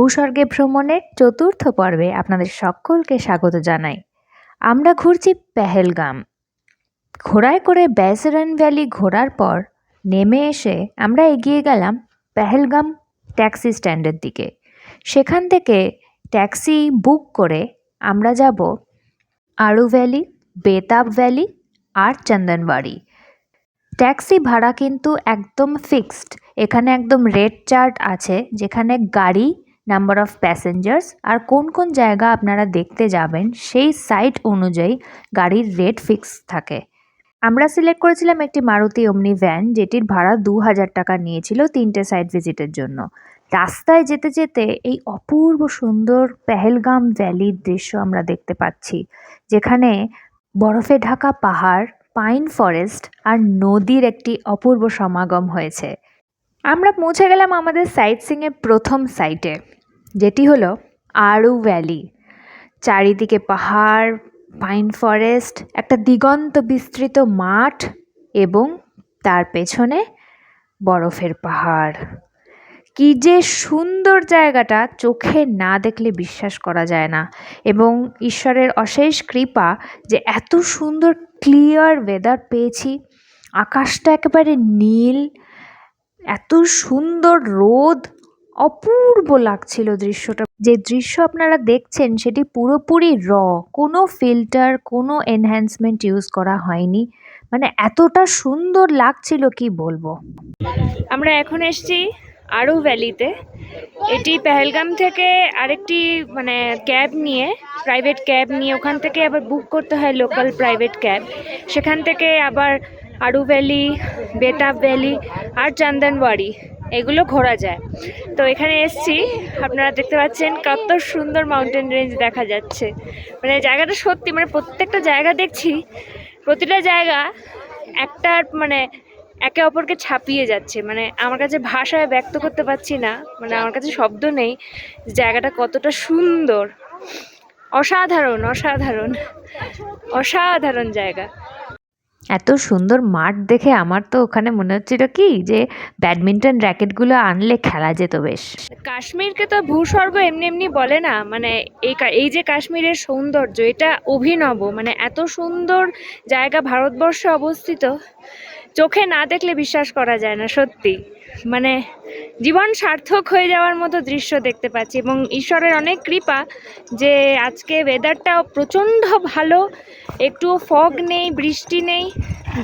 ভূস্বর্গে ভ্রমণের চতুর্থ পর্বে আপনাদের সকলকে স্বাগত জানাই। আমরা ঘুরছি পেহেলগাম। ঘোড়ায় করে ব্যাসরান ভ্যালি ঘোরার পর নেমে এসে আমরা এগিয়ে গেলাম পেহেলগাম ট্যাক্সি স্ট্যান্ডের দিকে। সেখান থেকে ট্যাক্সি বুক করে আমরা যাব আড়ু ভ্যালি, বেতাব ভ্যালি আর চন্দনবাড়ি। ট্যাক্সি ভাড়া কিন্তু একদম ফিক্সড। এখানে একদম রেট চার্ট আছে যেখানে গাড়ি নাম্বার অফ প্যাসেঞ্জার্স, আর কোন কোন জায়গা আপনারা দেখতে যাবেন, সেই সাইট অনুযায়ী গাড়ির রেট ফিক্স থাকে। আমরা সিলেক্ট করেছিলাম একটি মারুতি অমনি ভ্যান, যেটির ভাড়া দু হাজার টাকা নিয়েছিল তিনটে সাইট ভিজিটের জন্য। রাস্তায় যেতে যেতে এই অপূর্ব সুন্দর পেহেলগাম ভ্যালির দৃশ্য আমরা দেখতে পাচ্ছি, যেখানে বরফে ঢাকা পাহাড়, পাইন ফরেস্ট, আর নদীর একটি অপূর্ব সমাগম হয়েছে। আমরা পৌঁছে গেলাম আমাদের সাইট সিংয়ের প্রথম সাইটে। যেটি হলো আরু ভ্যালি। চারিদিকে পাহাড়, পাইন ফরেস্ট, একটা দিগন্ত বিস্তৃত মাঠ এবং তার পেছনে বরফের পাহাড়। কি যে সুন্দর জায়গাটা চোখে না দেখলে বিশ্বাস করা যায় না এবং ঈশ্বরের অশেষ কৃপা যে এত সুন্দর ক্লিয়ার ওয়েদার পেয়েছি। আকাশটা একেবারে নীল, এত সুন্দর রোদ অপূর্ব লাগছিল দৃশ্যটা। যে দৃশ্য আপনারা দেখছেন, সেটি পুরোপুরি র। কোনো ফিল্টার কোনো এনহ্যান্সমেন্ট ইউজ করা হয়নি। মানে এতটা সুন্দর লাগছিল, কি বলব? আমরা এখন এসছি আরু ভ্যালিতে এটি পেহেলগাম থেকে আরেকটি মানে ক্যাব নিয়ে প্রাইভেট ক্যাব নিয়ে, ওখান থেকে আবার বুক করতে হয় লোকাল প্রাইভেট ক্যাব সেখান থেকে আবার আরু ভ্যালি বেতাব ভ্যালি আর চন্দনবাড়ি এগুলো ঘোরা যায়। তো এখানে এসছি, আপনারা দেখতে পাচ্ছেন কত সুন্দর মাউন্টেন রেঞ্জ দেখা যাচ্ছে। মানে জায়গাটা সত্যি মানে প্রত্যেকটা জায়গা দেখছি, প্রতিটা জায়গা একটা মানে একে অপরকে ছাপিয়ে যাচ্ছে। মানে আমার কাছে ভাষায় ব্যক্ত করতে পারছি না মানে আমার কাছে শব্দ নেই জায়গাটা কতটা সুন্দর। অসাধারণ অসাধারণ অসাধারণ জায়গা। এত সুন্দর মাঠ দেখে আমার তো ওখানে মনে হচ্ছিল কি যে ব্যাডমিন্টন র্যাকেটগুলো আনলে খেলা যেত বেশ। কাশ্মীরকে তো ভূস্বর্গ এমনি এমনি বলে না মানে এই এই যে কাশ্মীরের সৌন্দর্য, এটা অভিনব মানে এত সুন্দর জায়গা ভারতবর্ষে অবস্থিত। চোখে না দেখলে বিশ্বাস করা যায় না, সত্যি। মানে জীবন সার্থক হয়ে যাওয়ার মতো দৃশ্য দেখতে পাচ্ছি এবং ঈশ্বরের অনেক কৃপা যে আজকে ওয়েদারটাও প্রচণ্ড ভালো একটুও ফগ নেই, বৃষ্টি নেই,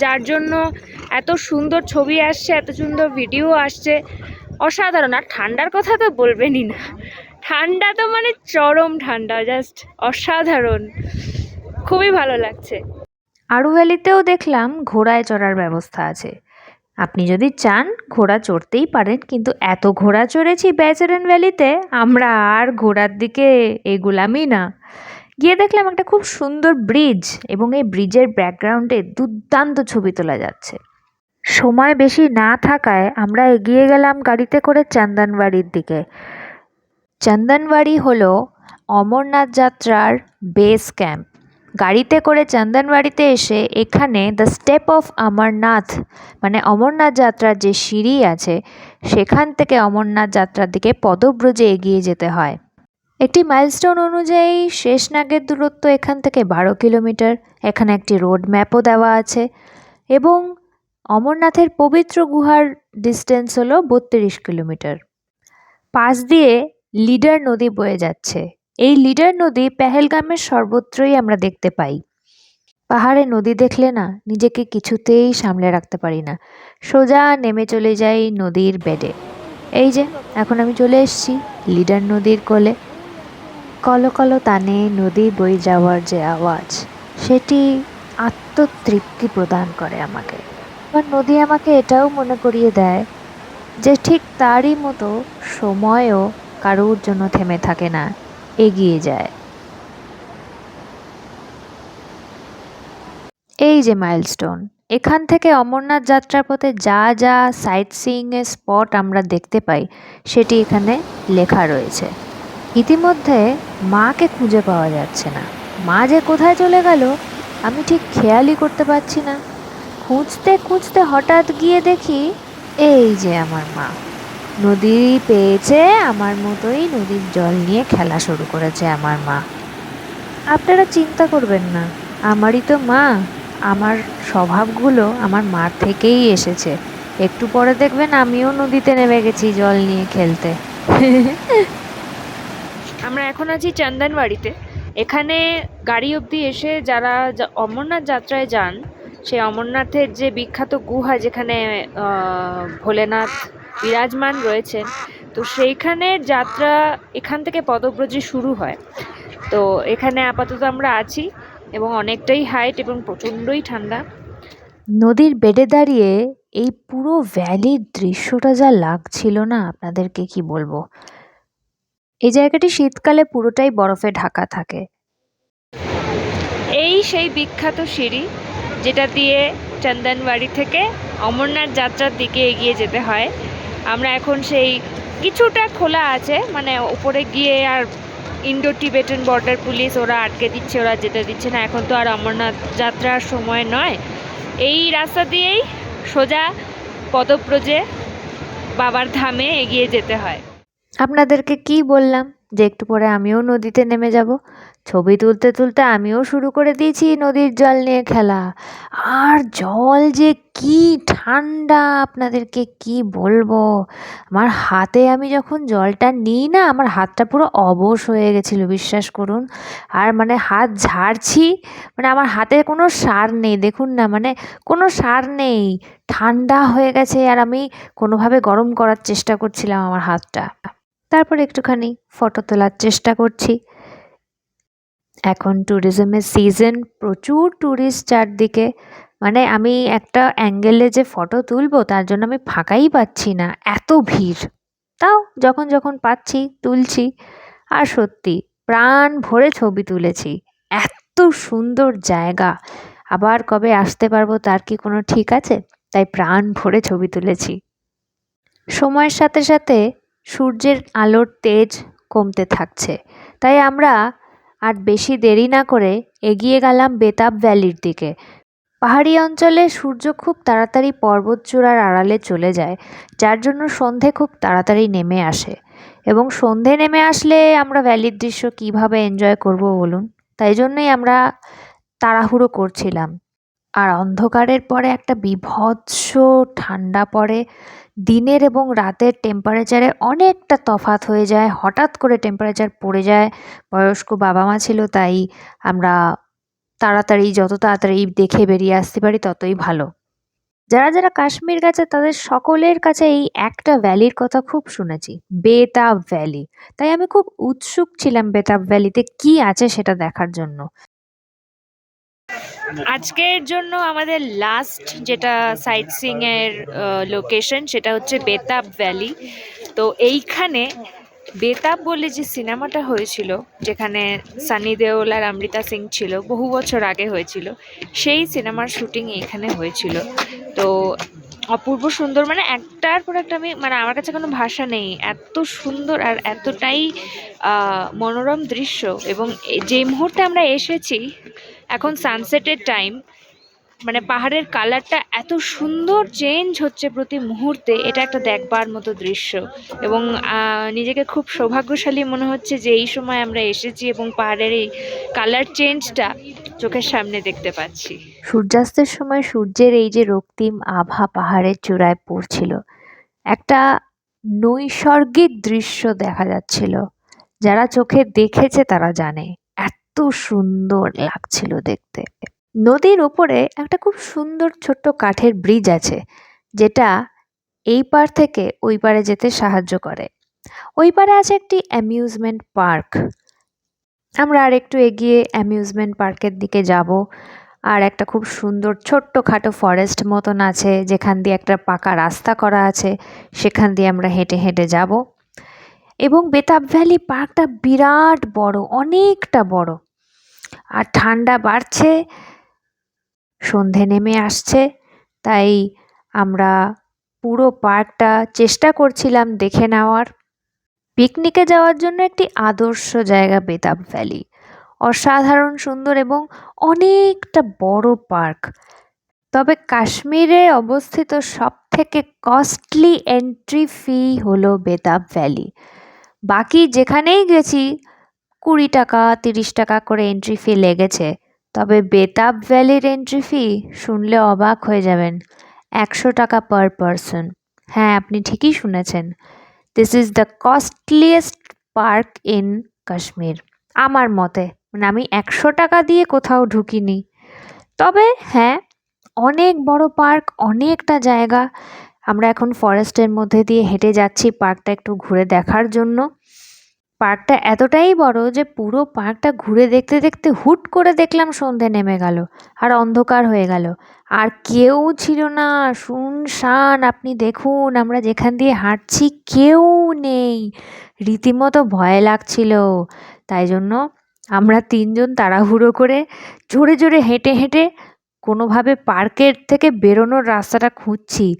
যার জন্য এত সুন্দর ছবি আসছে, এত সুন্দর ভিডিও আসছে। অসাধারণ, আর ঠান্ডার কথা তো বলবেনই না। ঠান্ডা তো মানে চরম ঠান্ডা জাস্ট অসাধারণ। খুবই ভালো লাগছে। আরু ভ্যালিতেও দেখলাম ঘোড়ায় চড়ার ব্যবস্থা আছে। আপনি যদি চান, ঘোড়া চড়তেই পারেন, কিন্তু এত ঘোড়া চড়েছি ব্যাচারান ভ্যালিতে, আমরা আর ঘোড়ার দিকে এগুলামই না। গিয়ে দেখলাম একটা খুব সুন্দর ব্রিজ, এবং এই ব্রিজের ব্যাকগ্রাউন্ডে দুর্দান্ত ছবি তোলা যাচ্ছে। সময় বেশি না থাকায় আমরা এগিয়ে গেলাম গাড়িতে করে চন্দনবাড়ির দিকে। চন্দনবাড়ি হলো অমরনাথ যাত্রার বেস ক্যাম্প গাড়িতে করে চন্দনবাড়িতে এসে এখানে দ্য স্টেপ অফ অমরনাথ মানে অমরনাথ যাত্রার যে সিঁড়ি আছে, সেখান থেকে অমরনাথ যাত্রার দিকে পদব্রজে এগিয়ে যেতে হয়। একটি মাইলস্টোন অনুযায়ী শেষনাগের দূরত্ব এখান থেকে বারো কিলোমিটার, এখানে একটি রোড ম্যাপও দেওয়া আছে এবং অমরনাথের পবিত্র গুহার ডিস্টেন্স হলো বত্রিশ কিলোমিটার। পাশ দিয়ে লিডার নদী বয়ে যাচ্ছে। এই লিডার নদী পেহেলগামের সর্বত্রই আমরা দেখতে পাই। পাহাড়ে নদী দেখলে না, নিজেকে কিছুতেই সামলে রাখতে পারি না। সোজা নেমে চলে যাই নদীর বেডে। এই যে, এখন আমি চলে এসেছি লিডার নদীর কোলে। কলো কলো তানে নদী বয়ে যাওয়ার যে আওয়াজ, সেটি আত্মতৃপ্তি প্রদান করে আমাকে। আবার নদী আমাকে এটাও মনে করিয়ে দেয় যে ঠিক তারই মতো সময়ও কারোর জন্য থেমে থাকে না। এগিয়ে যায়। এই যে মাইলস্টোন এখান থেকে অমরনাথ যাত্রার পথে যা যা সাইট সিইংয়ের স্পট আমরা দেখতে পাই, সেটি এখানে লেখা রয়েছে। ইতিমধ্যে মাকে খুঁজে পাওয়া যাচ্ছে না। মা যে কোথায় চলে গেল, আমি ঠিক খেয়ালই করতে পারছি না। খুঁজতে খুঁজতে হঠাৎ গিয়ে দেখি, এই যে আমার মা। নদী পেয়েছে, আমার মতোই নদীর জল নিয়ে খেলা শুরু করেছে আমার মা। আপনারা চিন্তা করবেন না, আমারই তো মা। আমার স্বভাবগুলো আমার মার থেকেই এসেছে। একটু পরে দেখবেন আমিও নদীতে নেমে গেছি জল নিয়ে খেলতে। আমরা এখন আছি চন্দনবাড়িতে। এখানে গাড়ি অবধি এসে যারা অমরনাথ যাত্রায় যান, সেই অমরনাথের যে বিখ্যাত গুহা যেখানে ভোলেনাথ বিরাজমান রয়েছেন। তো সেইখানের যাত্রা এখান থেকে পদব্রজে শুরু হয়। তো এখানে আপাতত আমরা আছি এবং অনেকটাই হাইট এবং প্রচণ্ডই ঠান্ডা। নদীর বেডে দাঁড়িয়ে এই পুরো ভ্যালির দৃশ্যটা যা লাগছিল না আপনাদেরকে কি বলব? এই জায়গাটি শীতকালে পুরোটাই বরফে ঢাকা থাকে। এই সেই বিখ্যাত সিঁড়ি যেটা দিয়ে চন্দনবাড়ি থেকে অমরনাথ যাত্রার দিকে এগিয়ে যেতে হয়। আমরা এখন সেই কিছুটা খোলা আছে মানে উপরে গিয়ে আর ইন্ডো টিবেটন বর্ডার পুলিশ ওরা আটকে দিচ্ছে, ওরা যেতে দিচ্ছে না। এখন তো আর অমরনাথ যাত্রার সময় নয়। এই রাস্তা দিয়েই সোজা পদপ্রজে বাবার ধামে এগিয়ে যেতে হয়। আপনাদেরকে কি বললাম? যে একটু পরে আমিও নদীতে নেমে যাব। ছবি তুলতে তুলতে আমিও শুরু করে দিয়েছি নদীর জল নিয়ে খেলা। আর জল যে কি ঠান্ডা, আপনাদেরকে কি বলব? আমার হাতে আমি যখন জলটা নিই না, আমার হাতটা পুরো অবশ হয়ে গেছিল, বিশ্বাস করুন। আর মানে হাত ঝাড়ছি মানে আমার হাতে কোনো সার নেই, দেখুন না মানে কোনো সার নেই। ঠান্ডা হয়ে গেছে আর আমি কোনোভাবে গরম করার চেষ্টা করছিলাম আমার হাতটা। তারপর একটুখানি ফটো তোলার চেষ্টা করছি। এখন ট্যুরিজমের সিজন প্রচুর ট্যুরিস্ট চারদিকে। মানে আমি একটা অ্যাঙ্গেলে যে ফটো তুলবো, তার জন্য আমি ফাঁকাই পাচ্ছি না, এত ভিড়। তাও যখন যখন পাচ্ছি, তুলছি। আর সত্যি, প্রাণ ভরে ছবি তুলেছি, এত সুন্দর জায়গা। আবার কবে আসতে পারব তার কি কোনো ঠিক আছে? তাই প্রাণ ভরে ছবি তুলেছি। সময়ের সাথে সাথে সূর্যের আলোর তেজ কমতে থাকছে। তাই আমরা আর বেশি দেরি না করে এগিয়ে গেলাম বেতাব ভ্যালির দিকে। পাহাড়ি অঞ্চলে সূর্য খুব তাড়াতাড়ি পর্বতচূড়ার আড়ালে চলে যায়, যার জন্য সন্ধে খুব তাড়াতাড়ি নেমে আসে। এবং সন্ধে নেমে আসলে আমরা ভ্যালির দৃশ্য কীভাবে এনজয় করব বলুন? তাই জন্যই আমরা তাড়াহুড়ো করছিলাম। আর অন্ধকারের পরে একটা বিভৎস ঠান্ডা পড়ে দিনের এবং রাতের টেম্পারেচারে অনেকটা তফাৎ হয়ে যায়। হঠাৎ করে টেম্পারেচার পড়ে যায়। বয়স্ক বাবা মা ছিল, তাই আমরা তাড়াতাড়ি, যত তাড়াতাড়ি দেখে বেরিয়ে আসতে পারি, ততই ভালো। যারা যারা কাশ্মীর গেছে, তাদের সকলের কাছে এই একটা ভ্যালির কথা খুব শুনেছি, বেতাব ভ্যালি তাই আমি খুব উৎসুক ছিলাম বেতাব ভ্যালিতে কি আছে সেটা দেখার জন্য। আজকের জন্য আমাদের লাস্ট যেটা সাইট সিং এর লোকেশন সেটা হচ্ছে বেতাব ভ্যালি তো এইখানে বেতাব বলে যে সিনেমাটা হয়েছিল, যেখানে সানি দেওল আর অমৃতা সিং ছিল, বহু বছর আগে হয়েছিল, সেই সিনেমার শুটিং এখানে হয়েছিল। তো অপূর্ব সুন্দর মানে একটার পর একটা আমি মানে আমার কাছে কোনো ভাষা নেই, এত সুন্দর আর এতটাই মনোরম দৃশ্য এবং যে মুহূর্তে আমরা এসেছি এখন সানসেটের টাইম মানে পাহাড়ের কালারটা এত সুন্দর চেঞ্জ হচ্ছে প্রতি মুহূর্তে, এটা একটা দেখবার মতো দৃশ্য। এবং নিজেকে খুব সৌভাগ্যশালী মনে হচ্ছে যে এই সময় আমরা এসেছি এবং পাহাড়ের এই কালার চেঞ্জটা চোখের সামনে দেখতে পাচ্ছি। সূর্যাস্তের সময় সূর্যের এই যে রক্তিম আভা পাহাড়ের চূড়ায় পড়ছিল, একটা নৈসর্গিক দৃশ্য দেখা যাচ্ছিল। যারা চোখে দেখেছে তারা জানে। এত সুন্দর লাগছিল দেখতে। নদীর ওপরে একটা খুব সুন্দর ছোট্ট কাঠের ব্রিজ আছে, যেটা এই পার থেকে ওই পারে যেতে সাহায্য করে। ওই পারে আছে একটি অ্যামিউজমেন্ট পার্ক আমরা আর একটু এগিয়ে অ্যামিউজমেন্ট পার্কের দিকে যাব, আর একটা খুব সুন্দর ছোট্ট খাটো ফরেস্ট মতন আছে, যেখান দিয়ে একটা পাকা রাস্তা করা আছে, সেখান দিয়ে আমরা হেঁটে হেঁটে যাব। এবং বেতাব ভ্যালি পার্কটা বিরাট বড়, অনেকটা বড়। আর ঠান্ডা বাড়ছে, সন্ধে নেমে আসছে, তাই আমরা পুরো পার্কটা চেষ্টা করছিলাম দেখে নেওয়ার। পিকনিকে যাওয়ার জন্য একটি আদর্শ জায়গা বেতাব ভ্যালি। অসাধারণ, সুন্দর এবং অনেকটা বড় পার্ক। তবে কাশ্মীরে অবস্থিত সব থেকে কস্টলি এন্ট্রি ফি হলো বেতাব ভ্যালি। বাকি যেখানেই গেছি কুড়ি টাকা, তিরিশ টাকা করে এন্ট্রি ফি লেগেছে। তবে বেতাব ভ্যালির এন্ট্রি ফি শুনলে অবাক হয়ে যাবেন। একশো টাকা পার পারসন হ্যাঁ আপনি ঠিকই শুনেছেন। This is the costliest park in Kashmir আমার মতে মানে আমি একশো টাকা দিয়ে কোথাও ঢুকিনি। তবে হ্যাঁ অনেক বড় পার্ক অনেকটা জায়গা। আমরা এখন ফরেস্টের মধ্যে দিয়ে হেঁটে যাচ্ছি পার্কটা একটু ঘুরে দেখার জন্য। পার্কটা এতটাই বড় যে পুরো পার্কটা ঘুরে দেখতে দেখতে হুট করে দেখলাম সন্ধে নেমে গেল আর অন্ধকার হয়ে গেল। আর কেউ ছিল না। শুনশান, আপনি দেখুন, আমরা যেখান দিয়ে হাঁটছি কেউ নেই। রীতিমতো ভয় লাগছিল। তাই জন্য আমরা তিনজন তাড়াহুড়ো করে জোরে জোরে হেঁটে হেঁটে কোনোভাবে পার্কের থেকে বেরোনোর রাস্তাটা খুঁজছি।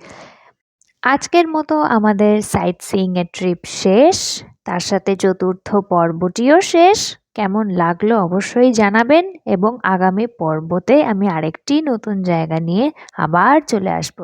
আজকের মতো আমাদের সাইট সিইংয়ের ট্রিপ শেষ। তার সাথে চতুর্থ পর্বটিও শেষ। কেমন লাগল অবশ্যই জানাবেন এবং আগামী পর্বতে আমি আরেকটি নতুন জায়গা নিয়ে আবার চলে আসব।